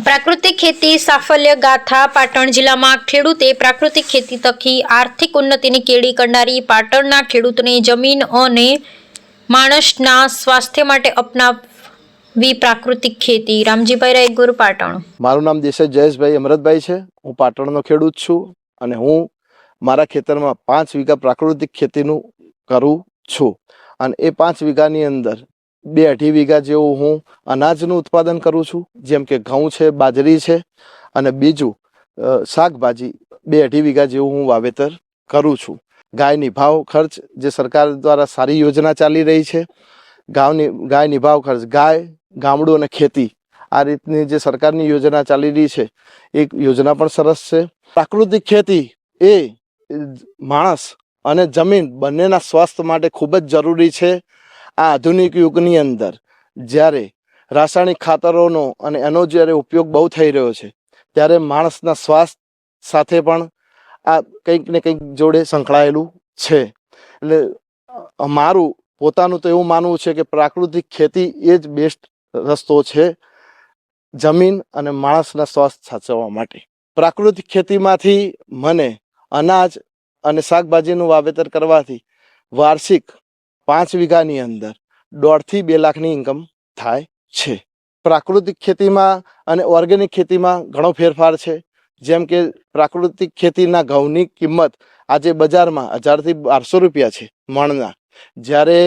પ્રાકૃતિક ખેતી, સાફલ્ય ગાથા, પાટણ જિલ્લામાં ખેડૂતે પ્રાકૃતિક ખેતી તકી આર્થિક ઉન્નતિની કેળી કરનારી પાટણના ખેડૂતને જમીન અને માણસના સ્વાસ્થ્ય માટે અપનાવી પ્રાકૃતિક ખેતી. રામજીભાઈ રાયગુર, પાટણ. મારું નામ દેસાઈ જયેશભાઈ અમરતભાઈ છે. હું પાટણનો ખેડૂત છું અને હું મારા ખેતરમાં પાંચ વીઘા પ્રાકૃતિક ખેતીનું કરું છું. અને એ પાંચ વીઘાની અંદર બે અઢી વીઘા જેવું હું અનાજનું ઉત્પાદન કરું છું, જેમ કે ઘઉં છે, બાજરી છે અને બીજું શાકભાજી બે અઢી વીઘા જેવું હું વાવેતર કરું છું. ગાયની ભાવ ખર્ચ જે સરકાર દ્વારા સારી યોજના ચાલી રહી છે ગાયની ગાયની ભાવ ખર્ચ, ગાય, ગામડું અને ખેતી આ રીતની જે સરકારની યોજના ચાલી રહી છે એ યોજના પણ સરસ છે. પ્રાકૃતિક ખેતી એ માણસ અને જમીન બંનેના સ્વાસ્થ્ય માટે ખૂબ જ જરૂરી છે. આ આધુનિક યુગની અંદર જ્યારે રાસાયણિક ખાતરોનો અને એનો જ્યારે ઉપયોગ બહુ થઈ રહ્યો છે, ત્યારે માણસના સ્વાસ્થ્ય સાથે પણ આ કંઈક ને કંઈક જોડે સંકળાયેલું છે. એટલે મારું, પોતાનું તો એવું માનવું છે કે પ્રાકૃતિક ખેતી એ જ બેસ્ટ રસ્તો છે જમીન અને માણસના સ્વાસ્થ્ય સાચવવા માટે. પ્રાકૃતિક ખેતીમાંથી મને અનાજ અને શાકભાજીનું વાવેતર કરવાથી વાર્ષિક પાંચ વીઘાની અંદર દોઢથી બે લાખની ઇન્કમ થાય છે. પ્રાકૃતિક ખેતીમાં અને ઓર્ગેનિક ખેતીમાં ઘણો ફેરફાર છે. જેમ કે પ્રાકૃતિક ખેતીના ઘઉંની કિંમત આજે બજારમાં હજારથી બારસો રૂપિયા છે મણના. જ્યારે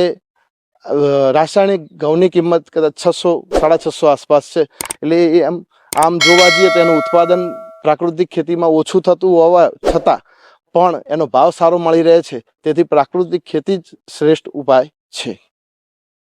રાસાયણિક ઘઉંની કિંમત કદાચ છસો, સાડા છસો આસપાસ છે. એટલે એ આમ આમ જોવા જઈએ તો એનું ઉત્પાદન પ્રાકૃતિક ખેતીમાં ઓછું થતું હોવા છતાં પણ એનો ભાવ સારો મળી રહે છે. તેથી પ્રાકૃતિક ખેતી જ શ્રેષ્ઠ ઉપાય છે.